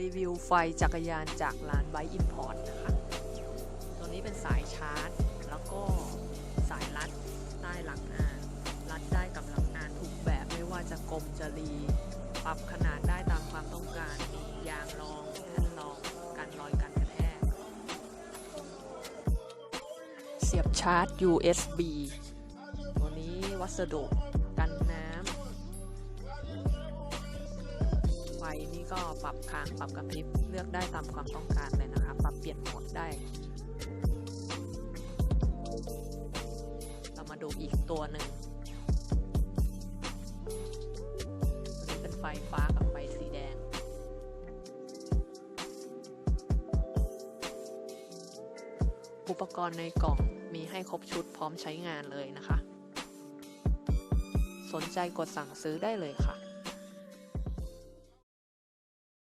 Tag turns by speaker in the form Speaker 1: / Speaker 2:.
Speaker 1: รีวิวไฟจักรยานจากร้านไบอินพอร์ตนะคะ ตัวนี้เป็นสายชาร์จ แล้วก็สายรัดใต้หลังงานรัดได้กับหลังงานทุกแบบไม่ว่าจะกลมจะรี ปรับขนาดได้ตามความต้องการมียางรองแท่นรองกันรอยกันกระแทก เสียบชาร์จ USB ตัวนี้วัสดุ นี่ก็ปรับค้างปรับกระพริบเลือกได้ตามความต้องการเลยนะคะ ปรับเปลี่ยนโหมดได้ เรามาดูอีกตัวหนึ่งตัวนี้เป็นไฟฟ้ากับไฟสีแดง อุปกรณ์ในกล่องมีให้ครบชุดพร้อมใช้งานเลยนะคะ สนใจกดสั่งซื้อได้เลยค่ะ